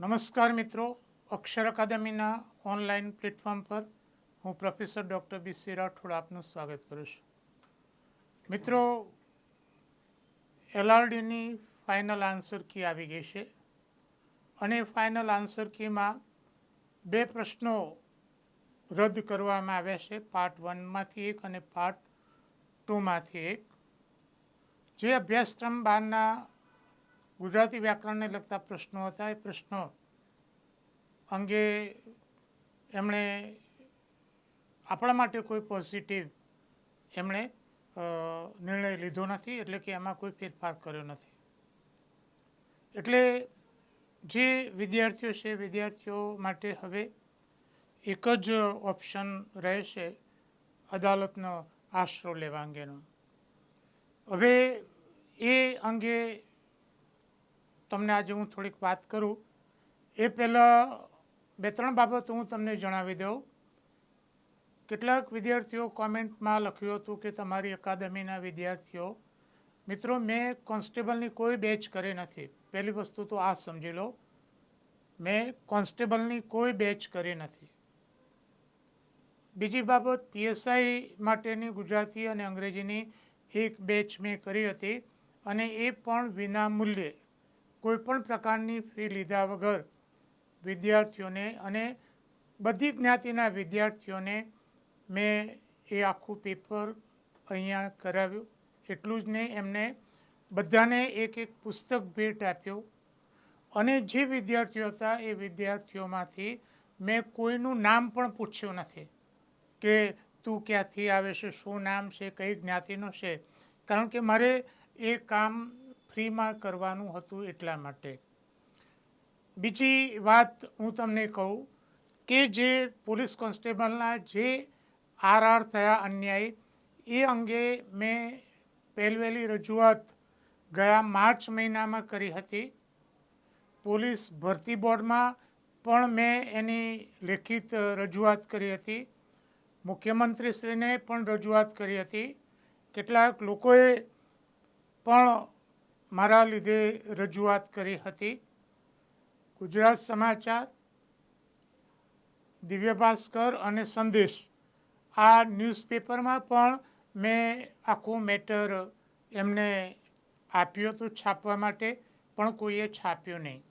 નમસ્કાર મિત્રો. અક્ષર અકાદમીના online platform પર હું professor doctor B C Rathod આપનું સ્વાગત કરું છું. મિત્રો, એલઆરડીની ફાઇનલ આન્સર કી આવી ગઈ છે અને ફાઇનલ આન્સર કીમાં બે પ્રશ્નો રદ કરવામાં આવ્યા છે. પાર્ટ વનમાંથી એક અને પાર્ટ ટુમાંથી એક. જે અભ્યાસક્રમ બારના ગુજરાતી વ્યાકરણને લગતા પ્રશ્નો હતા. એ પ્રશ્નો અંગે એમણે આપણા માટે કોઈ પોઝિટિવ એમણે નિર્ણય લીધો નથી, એટલે કે એમાં કોઈ ફેરફાર કર્યો નથી. એટલે જે વિદ્યાર્થીઓ છે, વિદ્યાર્થીઓ માટે હવે એક જ ઓપ્શન રહેશે, અદાલતનો આશરો લેવા અંગેનો. હવે એ અંગે તમને આજે હું થોડીક વાત કરું. એ પહેલાં બે ત્રણ બાબતો હું તમને જણાવી દઉં. કેટલાક વિદ્યાર્થીઓ કોમેન્ટમાં લખ્યું હતું કે તમારી અકાદમીના વિદ્યાર્થીઓ, મિત્રો, મેં કોન્સ્ટેબલની કોઈ બેચ કરી નથી. પહેલી વસ્તુ તો આ સમજી લો. મેં કોન્સ્ટેબલની કોઈ બેચ કરી નથી. બીજી બાબત, પીએસઆઈ માટેની ગુજરાતી અને અંગ્રેજીની એક બેચ મેં કરી હતી અને એ પણ વિના મૂલ્યે કોઈ પણ પ્રકારની ફી લીધા વગર વિદ્યાર્થીઓને અને બધી જ્ઞાતિના વિદ્યાર્થીઓને મેં એ આખું પેપર અહીંયા કરાવ્યું. એટલું જ નહીં, એમને બધાને એક એક પુસ્તક ભેટ આપ્યું. અને જે વિદ્યાર્થીઓ હતા એ વિદ્યાર્થીઓમાંથી મેં કોઈનું નામ પણ પૂછ્યું નથી કે તું ક્યાંથી આવે છે, શું નામ છે, કઈ જ્ઞાતિનું છે. કારણ કે મારે એ કામ ફ્રીમાં કરવાનું હતું એટલા માટે. બીજી વાત હું તમને કહું કે જે પોલીસ કોન્સ્ટેબલના જે આર આર થયા અન્યાય, એ અંગે મેં પહેલવેલી રજૂઆત ગયા માર્ચ મહિનામાં કરી હતી. પોલીસ ભરતી બોર્ડમાં પણ મેં એની લેખિત રજૂઆત કરી હતી. મુખ્યમંત્રીશ્રીને પણ રજૂઆત કરી હતી. કેટલાક લોકોએ પણ મારા લીધે રજૂઆત કરી હતી. ગુજરાત સમાચાર દિવ્ય ભાસ્કર અને સંદેશ. આ ન્યૂઝપેપરમાં પણ મેં આખું મેટર એમને આપ્યું હતું છાપવા માટે, પણ કોઈએ છાપ્યું નહીં.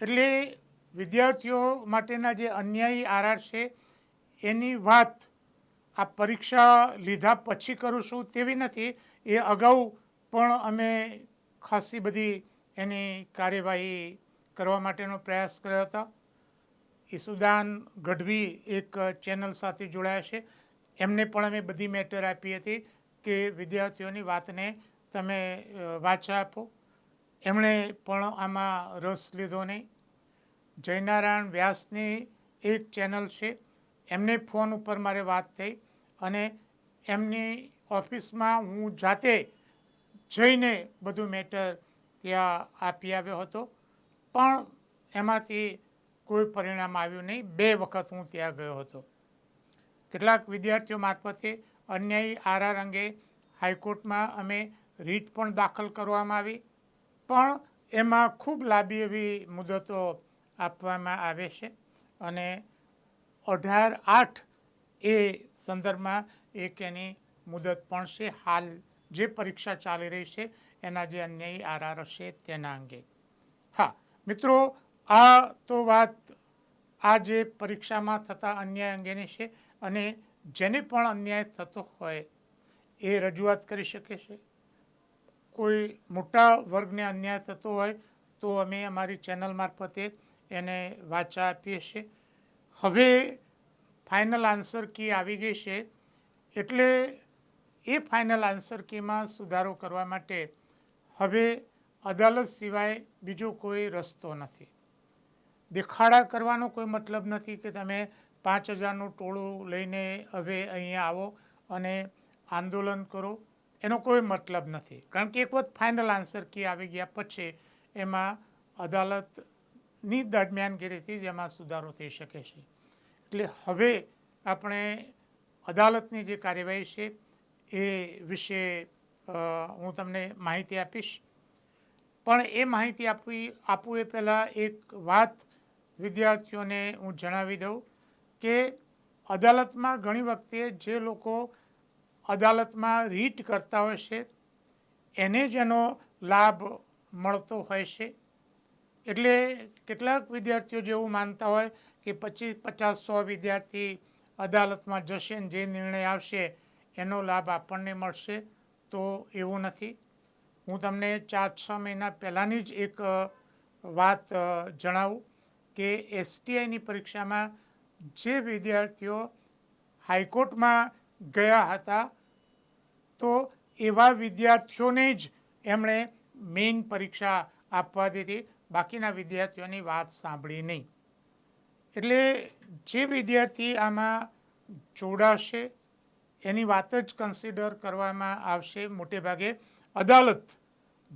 એટલે વિદ્યાર્થીઓ માટેના જે અન્યાયી આરઆર છે, એની વાત આ પરીક્ષા લીધા પછી કરું છું તેવી નથી. એ અગાઉ પણ અમે ખાસી બધી એની કાર્યવાહી કરવા માટેનો પ્રયાસ કર્યો હતો. ઈસુદાન ગઢવી એક ચેનલ સાથે જોડાયા છે. એમને પણ અમે બધી મેટર આપી હતી કે વિદ્યાર્થીઓની વાતને તમે વાચા આપો. એમણે પણ આમાં રસ લીધો નહીં. જયનારાયણ વ્યાસની એક ચેનલ છે. એમને ફોન ઉપર મારે વાત થઈ અને એમની ઓફિસમાં હું જાતે જઈને બધું મેટર ત્યાં આપી આવ્યો હતો. પણ એમાંથી કોઈ પરિણામ આવ્યું નહીં. બે વખત હું ત્યાં ગયો હતો. કેટલાક વિદ્યાર્થીઓ મારફતે અન્યાયી આરાર અંગે હાઈકોર્ટમાં અમે રીટ પણ દાખલ કરવામાં આવી. પણ એમાં ખૂબ લાંબી એવી મુદતો આપવામાં આવે છે. અને અઢાર આઠ એ સંદર્ભમાં એક એની મુદત પણ છે. હાલ જે પરીક્ષા ચાલી રહી છે, એના જે અન્યાયી આરાર હશે તેના અંગે. હા, મિત્રો, આ તો વાત આ જે પરીક્ષામાં થતા અન્યાય અંગેની છે અને જેને પણ અન્યાય થતો હોય એ રજૂઆત કરી શકે છે. કોઈ મોટા વર્ગને અન્યાય થતો હોય તો અમે અમારી ચેનલ મારફતે એને વાચા આપીએ છીએ. હવે ફાઇનલ આન્સર કી આવી ગઈ છે. એટલે એ ફાઇનલ આન્સર કીમાં સુધારો કરવા માટે હવે અદાલત સિવાય બીજો કોઈ રસ્તો નથી. દેખાડા કરવાનો કોઈ મતલબ નથી કે તમે પાંચ હજારનું ટોળું લઈને હવે અહીંયા આવો અને આંદોલન કરો. એનો કોઈ મતલબ નથી. કારણ કે એક વખત ફાઇનલ આન્સર કી આવી ગયા પછી એમાં અદાલતની દરમિયાનગીરીથી એમાં સુધારો થઈ શકે છે. એટલે હવે આપણે અદાલતની જે કાર્યવાહી છે એ વિશે હું તમને માહિતી આપીશ. પણ એ માહિતી આપવી, આપવું એ પહેલાં એક વાત વિદ્યાર્થીઓને હું જણાવી દઉં કે અદાલતમાં ઘણી વખતે જે લોકો અદાલતમાં રીટ કરતા હોય છે, એને જ એનો લાભ મળતો હોય છે. એટલે કેટલાક વિદ્યાર્થીઓ જેવું માનતા હોય કે પચીસ પચાસ સો વિદ્યાર્થી અદાલતમાં જશે ને જે નિર્ણય આવશે એનો લાભ આપણને મળશે, તો એવું નથી. હું તમને ચાર છ મહિના પહેલાંની જ એક વાત જણાવું કે એસટીઆઈની પરીક્ષામાં જે વિદ્યાર્થીઓ હાઈકોર્ટમાં ગયા હતા, તો એવા વિદ્યાર્થીઓને જ એમણે મેઇન પરીક્ષા આપવા દીધી. બાકીના વિદ્યાર્થીઓની વાત સાંભળી નહીં. એટલે જે વિદ્યાર્થી આમાં જોડાશે એની વાત જ કન્સિડર કરવામાં આવશે મોટે ભાગે અદાલત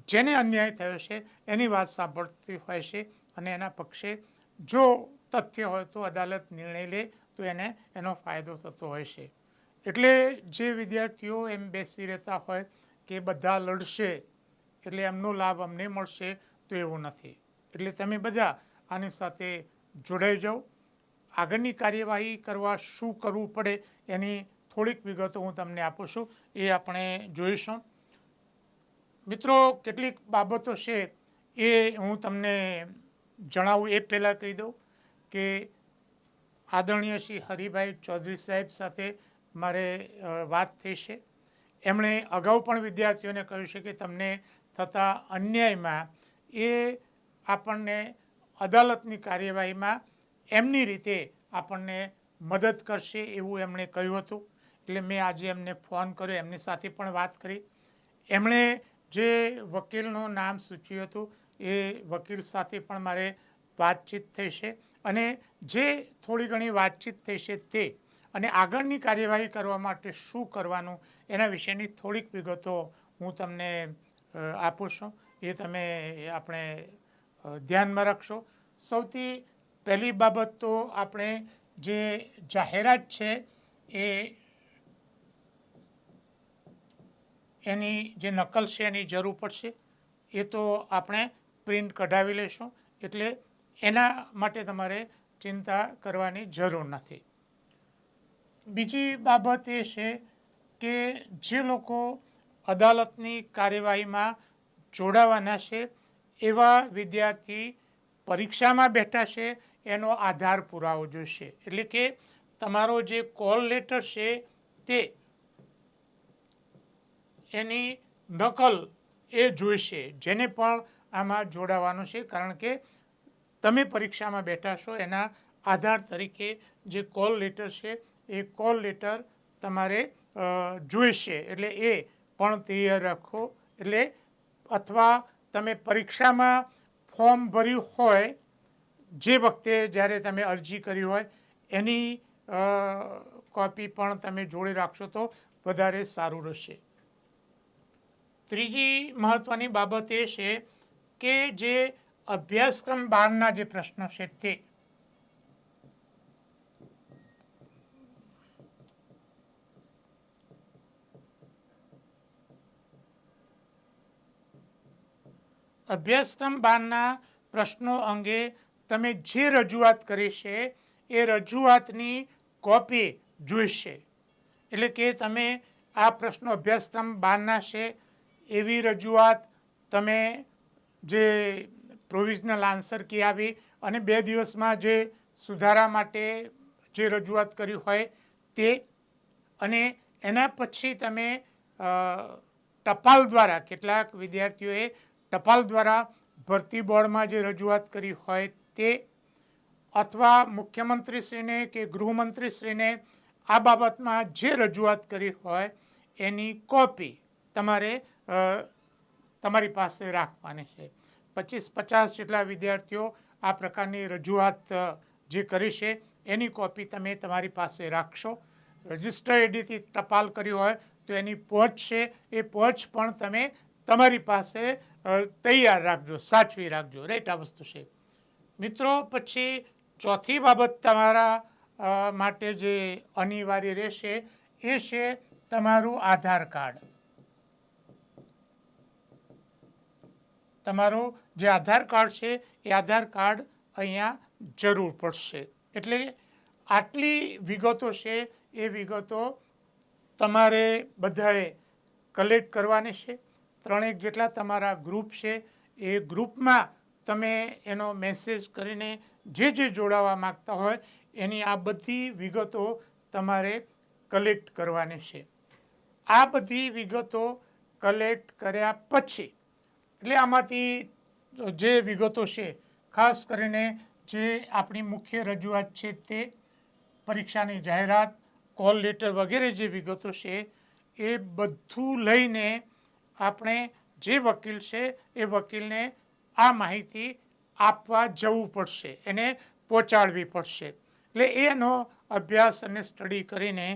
જેને અન્યાય થયો છે, એની વાત સાંભળતી હોય છે અને એના પક્ષે જો તથ્ય હોય તો અદાલત નિર્ણય લે, તો એને એનો ફાયદો થતો હોય છે. એટલે જે વિદ્યાર્થીઓ એમ બેસી રહેતા હોય કે બધા લડશે, એટલે એમનો લાભ અમને મળશે, તો એવું નથી. એટલે તમે બધા આની સાથે જોડાઈ જાઓ. આગળની કાર્યવાહી કરવા શું કરવું પડે એની થોડીક વિગતો હું તમને આપું છું, એ આપણે જોઈશું. મિત્રો, કેટલીક બાબતો છે એ હું તમને જણાવું. એ પહેલાં કહી દઉં કે આદરણીય શ્રી હરિભાઈ ચૌધરી સાહેબ સાથે મારે વાત થઈ છે. એમણે અગાઉ પણ વિદ્યાર્થીઓને કહ્યું છે કે તમને થતા અન્યાયમાં એ આપણને અદાલતની કાર્યવાહીમાં એમની રીતે આપણને મદદ કરશે એવું એમણે કહ્યું હતું. એટલે મેં આજે એમને ફોન કર્યો, એમની સાથે પણ વાત કરી. એમણે જે વકીલનું નામ સૂચ્યું હતું, એ વકીલ સાથે પણ મારે વાતચીત થઈ છે. અને જે થોડી ઘણી વાતચીત થઈ છે તે અને આગળની કાર્યવાહી કરવા માટે શું કરવાનું, એના વિશેની થોડીક વિગતો હું તમને આપું છું. એ તમે આપણે ધ્યાનમાં રાખશો. સૌથી પહેલી બાબત તો આપણે જે જાહેરાત છે એ એની જે નકલ છે, એની જરૂર પડશે, એ તો આપણે પ્રિન્ટ કઢાવી લઈશું એટલે એના માટે તમારે ચિંતા કરવાની જરૂર નથી. બીજી બાબત એ છે કે જે લોકો અદાલતની કાર્યવાહીમાં જોડાવાના છે, એવા વિદ્યાર્થી પરીક્ષામાં બેઠા છે, એનો આધાર પુરાવો જોઈશે એટલે કે તમારો જે કોલ લેટર છે તે એની નકલ એ જોઈશે, જેને પણ આમાં જોડાવાનું છે. કારણ કે તમે પરીક્ષામાં બેઠા છો, એના આધાર તરીકે જે કોલ લેટર છે, એ કોલ લેટર તમારે જોઈશે. એટલે એ પણ તૈયાર રાખો. એટલે અથવા તમે પરીક્ષામાં ફોર્મ ભર્યું હોય, જે વખતે જ્યારે તમે અરજી કરી હોય, એની કોપી પણ તમે જોડે રાખશો તો વધારે સારું રહેશે. ત્રીજી મહત્ત્વની બાબત એ છે કે જે અભ્યાસક્રમ બહારના જે પ્રશ્નો છે તે. અભ્યાસક્રમ બહારના પ્રશ્નો અંગે તમે જે રજૂઆત કરી છે એ રજૂઆતની કોપી જોઈશે એટલે કે તમે આ પ્રશ્નો અભ્યાસક્રમ બહારના છે એવી રજૂઆત તમે જે પ્રોવિઝનલ આન્સર કી આવી અને બે દિવસમાં જે સુધારા માટે જે રજૂઆત કરી હોય તે અને એના પછી તમે ટપાલ દ્વારા કેટલાક વિદ્યાર્થીઓએ ટપાલ દ્વારા ભરતી બોર્ડમાં જે રજૂઆત કરી હોય તે અથવા મુખ્યમંત્રીશ્રીને કે ગૃહમંત્રીશ્રીને આ બાબતમાં જે રજૂઆત કરી હોય એની કોપી તમારે તમારી પાસે રાખવાની છે. પચીસ પચાસ જેટલા વિદ્યાર્થીઓ આ પ્રકારની રજૂઆત જે કરી છે, એની કોપી તમે તમારી પાસે રાખશો. રજિસ્ટર એડીથી ટપાલ કરી હોય તો એની પહોંચ છે. એ પહોંચ પણ તમે તમારી પાસે તૈયાર રાખજો, સાચવી રાખજો, રાઈટ આ વસ્તુ છે. મિત્રો, પછી ચોથી બાબત તમારા માટે જે અનિવાર્ય રહેશે એ છે તમારું આધાર કાર્ડ. તમારો જે આધાર કાર્ડ છે, એ આધાર કાર્ડ અહીંયા જરૂર પડશે. એટલે આટલી વિગતો છે, એ વિગતો તમારે બધાએ કલેક્ટ કરવાની છે. ત્રણેક જેટલા તમારા ગ્રુપ છે, એ ગ્રુપમાં તમે એનો મેસેજ કરીને જે જે જોડાવા માગતા હોય, એની આ બધી વિગતો તમારે કલેક્ટ કરવાની છે. આ બધી વિગતો કલેક્ટ કર્યા પછી એટલે આમાંથી જે વિગતો છે, ખાસ કરીને જે આપણી મુખ્ય રજૂઆત છે તે પરીક્ષાની જાહેરાત, કોલ લેટર વગેરે જે વિગતો છે, એ બધું લઈને આપણે જે વકીલ છે એ વકીલને આ માહિતી આપવા જવું પડશે, એને પહોંચાડવી પડશે. એટલે એનો અભ્યાસ અને સ્ટડી કરીને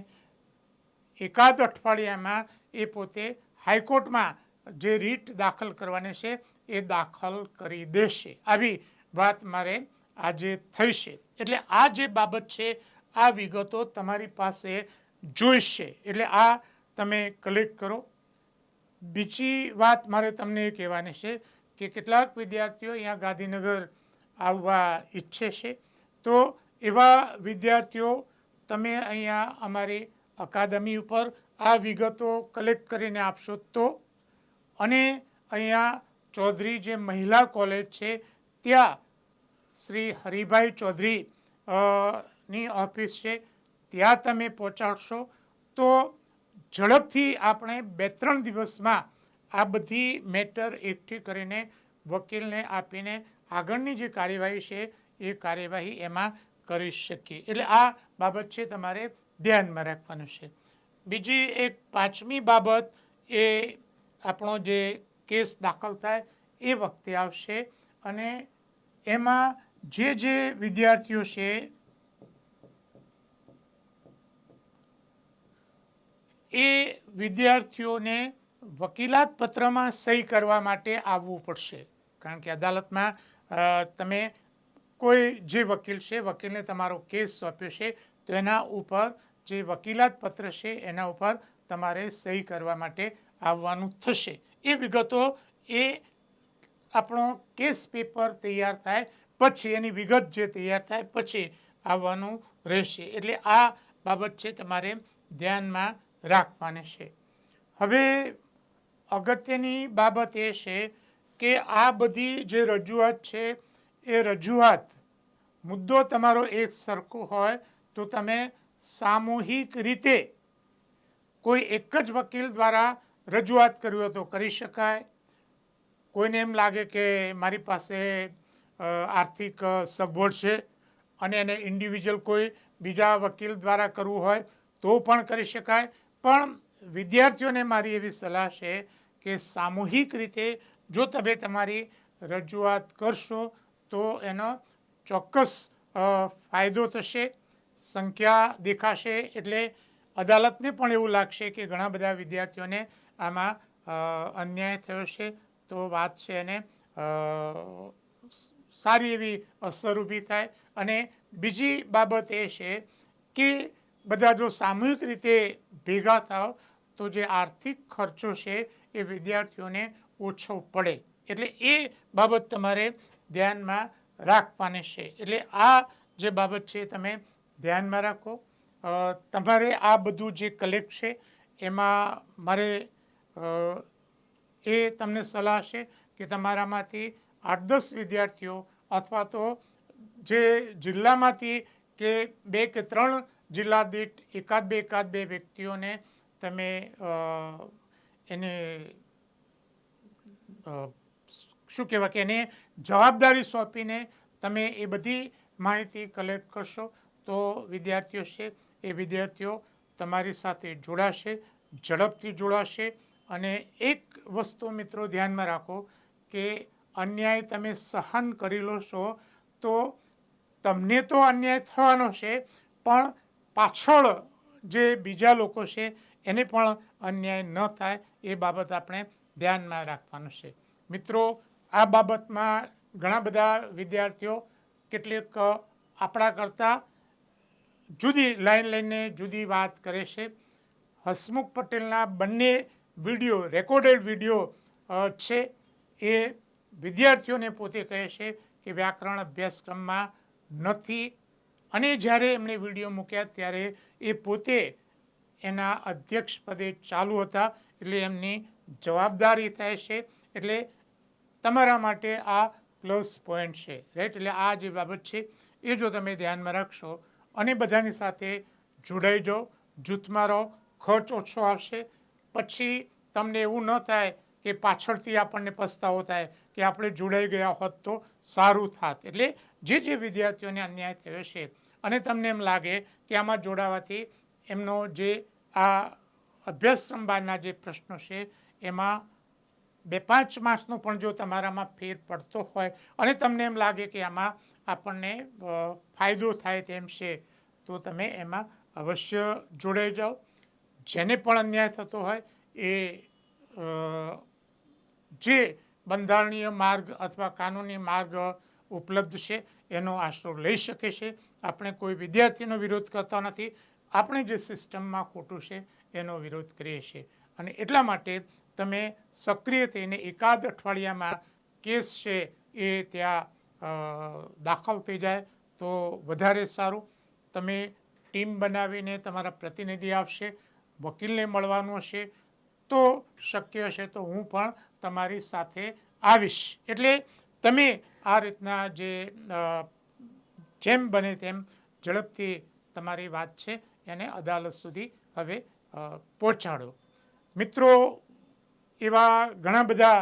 એકાદ અઠવાડિયામાં એ પોતે હાઈકોર્ટમાં જે રીટ દાખલ કરવાની છે, એ દાખલ કરી દેશે. આવી વાત મારે આજે થઈ છે એટલે આ જે બાબત છે, આ વિગતો તમારી પાસે જોઈશે. એટલે આ તમે કલેક્ટ કરો. બીજી વાત મારે તમને એ કહેવાની છે કે કેટલાક વિદ્યાર્થીઓ અહીંયા ગાંધીનગર આવવા ઈચ્છે છે. તો એવા વિદ્યાર્થીઓ તમે અહીંયા અમારી અકાદમી ઉપર આ વિગતો કલેક્ટ કરીને આપશો તો અને અહીંયા ચૌધરી જે મહિલા કોલેજ છે, ત્યાં શ્રી હરિભાઈ ચૌધરી ની ઓફિસ છે. ત્યાં તમે પહોંચાડશો. તો ઝડપથી આપણે બે ત્રણ દિવસમાં આ બધી મેટર એકઠી કરીને વકીલને આપીને આગળની જે કાર્યવાહી છે, એ કાર્યવાહી એમાં કરી શકીએ. એટલે આ બાબત છે તમારે ધ્યાનમાં રાખવાનું છે. બીજી એક પાંચમી બાબત એ આપણો જે કેસ દાખલ થાય એ વખતે આવશે અને એમાં જે જે વિદ્યાર્થીઓ છે, એ વિદ્યાર્થીઓને વકીલાત પત્રમાં સહી કરવા માટે આવવું પડશે. કારણ કે અદાલતમાં તમે કોઈ જે વકીલ છે, વકીલને તમારો કેસ સોંપ્યો છે, તો એના ઉપર જે વકીલાત પત્ર છે, એના ઉપર તમારે સહી કરવા માટે આવવાનું થશે. એ વિગતો એ આપણો કેસ પેપર તૈયાર થાય પછી, એની વિગત જે તૈયાર થાય પછી આવવાનું રહેશે. એટલે આ બાબત છે તમારે ધ્યાનમાં રાખવાની છે. હવે અગત્યની બાબત એ છે કે આ બધી જે રજૂઆત છે, એ રજૂઆત મુદ્દો તમારો એક સરખો હોય તો તમે સામૂહિક રીતે કોઈ એક જ વકીલ દ્વારા રજૂઆત કરવી હોય તો કરી શકાય. કોઈને એમ લાગે કે મારી પાસે આર્થિક સગવડ છે અને એને ઇન્ડિવિજ્યુઅલ કોઈ બીજા વકીલ દ્વારા કરવું હોય તો પણ કરી શકાય. પણ વિદ્યાર્થીઓને મારી એવી સલાહ છે કે સામૂહિક રીતે જો તમે તમારી રજૂઆત કરશો તો એનો ચોક્કસ ફાયદો થશે, સંખ્યા દેખાશે. એટલે અદાલતને પણ એવું લાગશે કે ઘણા બધા વિદ્યાર્થીઓને આમાં અન્યાય થયો છે તો વાત છે એને સારી એવી અસર ઊભી થાય. અને બીજી બાબત એ છે કે બધા જો સામૂહિક રીતે ભેગા થાવ તો જે આર્થિક ખર્ચો છે એ વિદ્યાર્થીઓને ઓછો પડે. એટલે એ બાબત તમારે ધ્યાનમાં રાખવાની છે. એટલે આ જે બાબત છે તમે ધ્યાનમાં રાખો. તમારે આ બધું જે કલેક્ટ છે એમાં મારે એ તમને સલાહ છે કે તમારામાંથી આઠ દસ વિદ્યાર્થીઓ અથવા તો જે જિલ્લામાંથી કે બે કે ત્રણ જિલ્લા દીઠ એકાદ બે એકાદ બે વ્યક્તિઓને તમે એને શું કહેવાય કે એને જવાબદારી સોંપીને તમે એ બધી માહિતી કલેક્ટ કરશો તો વિદ્યાર્થીઓ છે એ વિદ્યાર્થીઓ તમારી સાથે જોડાશે, ઝડપથી જોડાશે અને એક વસ્તુ મિત્રો ધ્યાનમાં રાખો કે અન્યાય તમે સહન કરી લો છો, તો તમને તો અન્યાય થવાનો છે, પણ પાછળ જે બીજા લોકો છે, એને પણ અન્યાય ન થાય, એ બાબત આપણે ધ્યાનમાં રાખવાનું છે. મિત્રો, આ બાબતમાં ઘણા બધા વિદ્યાર્થીઓ કેટલીક આપણા કરતાં જુદી લાઈન લઈને જુદી વાત કરે છે. હસમુખ પટેલના બંને વીડિયો રેકોર્ડેડ વીડિયો છે એ વિદ્યાર્થીઓને પોતે કહે છે કે વ્યાકરણ અભ્યાસક્રમમાં નથી. અને જ્યારે એમણે વીડિયો મૂક્યા ત્યારે એ પોતે એના અધ્યક્ષ પદે ચાલુ હતા એટલે એમની જવાબદારી થાય છે. એટલે તમારા માટે આ પ્લસ પોઈન્ટ છે. રાઈટ એટલે આ જે બાબત છે એ જો તમે ધ્યાનમાં રાખશો અને બધાની સાથે જોડાઈ જાઓ. જૂથમાં રહો, ખર્ચ ઓછો આવશે પછી તમને એવું ન થાય કે પાછળથી આપણને પસ્તાવો થાય કે આપણે જોડાઈ ગયા હોત તો સારું થાત. એટલે જે જે વિદ્યાર્થીઓને અન્યાય થયો છે અને તમને એમ લાગે કે આમાં જોડાવાથી એમનો જે આ અભ્યાસક્રમ બહારના જે પ્રશ્નો છે એમાં બે પાંચ માસનો પણ જો તમારામાં ફેર પડતો હોય અને તમને એમ લાગે કે આમાં આપણને ફાયદો થાય તેમ છે, તો તમે એમાં અવશ્ય જોડાઈ જાઓ. જેને પણ અન્યાય થતો હોય એ જે બંધારણીય માર્ગ અથવા કાનૂની માર્ગ ઉપલબ્ધ છે, એનો આશરો લઈ શકે છે. આપણે કોઈ વિદ્યાર્થીનો વિરોધ કરતા નથી. આપણે જે સિસ્ટમમાં ખોટું છે, એનો વિરોધ કરીએ છીએ. અને એટલા માટે તમે સક્રિય થઈને એકાદ અઠવાડિયામાં કેસ છે એ ત્યાં દાખલ થઈ જાય તો વધારે સારું. તમે ટીમ બનાવીને તમારા પ્રતિનિધિ આવશે વકીલને મળવાનું હશે તો શક્ય હશે તો હું પણ તમારી સાથે આવીશ. એટલે તમે આ રીતના જે જેમ બને તેમ ઝડપથી તમારી વાત છે, એને અદાલત સુધી હવે પહોંચાડો. મિત્રો, એવા ઘણા બધા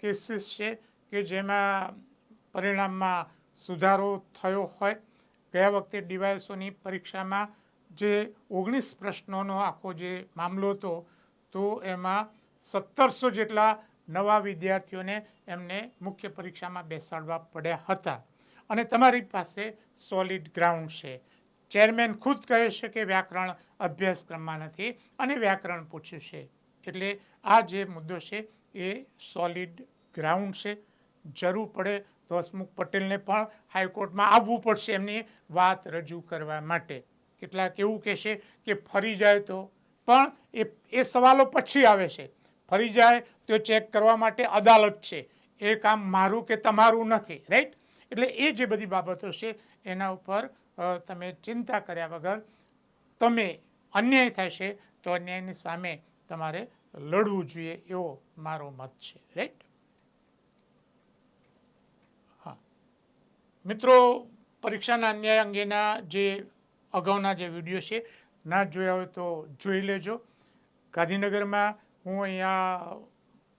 કેસીસ છે કે જેમાં પરિણામમાં સુધારો થયો હોય. ગયા વખતે ડીવાયએસઓની પરીક્ષામાં જે ઓગણીસ પ્રશ્નોનો આખો જે મામલો હતો, તો એમાં સત્તરસો જેટલા નવા વિદ્યાર્થીઓને એમને મુખ્ય પરીક્ષામાં બેસાડવા પડ્યા હતા. અને તમારી પાસે સોલિડ ગ્રાઉન્ડ છે. ચેરમેન ખુદ કહે છે કે વ્યાકરણ અભ્યાસક્રમમાં નથી અને વ્યાકરણ પૂછ્યું છે. એટલે આ જે મુદ્દો છે એ સોલિડ ગ્રાઉન્ડ છે. જરૂર પડે તો હસમુખ પટેલને પણ હાઈકોર્ટમાં આવવું પડશે એમની વાત રજૂ કરવા માટે. કેટલાક એવું કહેશે કે ફરી જાય તો. પણ એ એ સવાલો પછી આવે છે. ફરી જાય તો ચેક કરવા માટે અદાલત છે. એ કામ મારું કે તમારું નથી રાઈટ એટલે એ જે બધી બાબતો છે, એના ઉપર તમે ચિંતા કર્યા વગર તમે અન્યાય થશે તો અન્યાયની સામે તમારે લડવું જોઈએ એવો મારો મત છે રાઈટ હા. મિત્રો, પરીક્ષાના અન્યાય અંગેના જે અગાઉના જે વીડિયો છે, ના જોયા હોય તો જોઈ લેજો. ગાંધીનગરમાં હું અહીંયા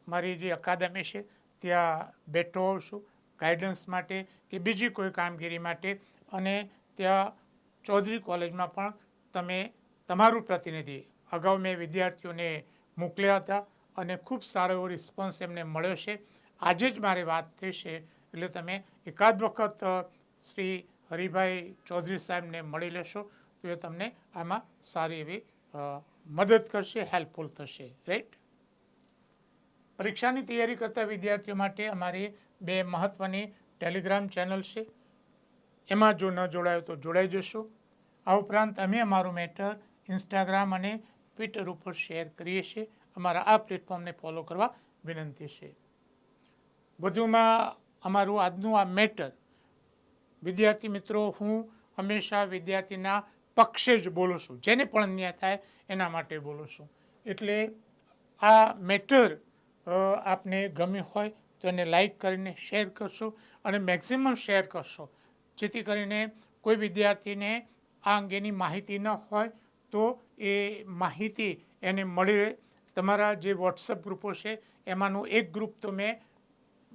મારી જે અકાદમી છે, ત્યાં બેઠો હોઉં છું ગાઈડન્સ માટે કે બીજી કોઈ કામગીરી માટે. અને ત્યાં ચૌધરી કોલેજમાં પણ તમે, તમારું પ્રતિનિધિ અગાઉ મેં વિદ્યાર્થીઓને મોકલ્યા હતા અને ખૂબ સારો એવો રિસ્પોન્સ એમને મળ્યો છે. આજે જ મારી વાત થઈ છે, એટલે તમે એકાદ વખત શ્રી હરિભાઈ ચૌધરી સાહેબને મળી લેશો, તો એ તમને આમાં સારી એવી મદદ કરશે, હેલ્પફુલ થશે. રાઈટ પરીક્ષાની તૈયારી કરતા વિદ્યાર્થીઓ માટે અમારી બે મહત્ત્વની ટેલિગ્રામ ચેનલ છે. એમાં જો ન જોડાયો તો જોડાઈ જશો. આ ઉપરાંત અમે અમારું મેટર ઇન્સ્ટાગ્રામ અને ટ્વિટર ઉપર શેર કરીએ છીએ. અમારા આ પ્લેટફોર્મને ફોલો કરવા વિનંતી છે. વધુમાં અમારું આજનું આ મેટર વિદ્યાર્થી મિત્રો, હું હંમેશા વિદ્યાર્થીના પક્ષે જ બોલું છું. જેને પણ અન્યાય થાય એના માટે બોલું છું. એટલે આ મેટર આપને ગમ્યું હોય તો એને લાઈક કરીને શેર કરશો અને મેક્સિમમ શેર કરશો. જેથી કરીને કોઈ વિદ્યાર્થીને આ અંગેની માહિતી ન હોય તો એ માહિતી એને મળી રહે. તમારા જે વોટ્સઅપ ગ્રુપો છે, એમાંનું એક ગ્રુપ તો મેં,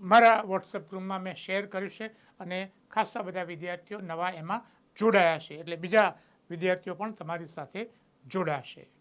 મારા વોટ્સઅપ ગ્રુપમાં મેં શેર કર્યું છે. અને ખાસા બધા વિદ્યાર્થીઓ નવા એમાં જોડાયા છે. એટલે બીજા વિદ્યાર્થીઓ પણ તમારી સાથે જોડાશે.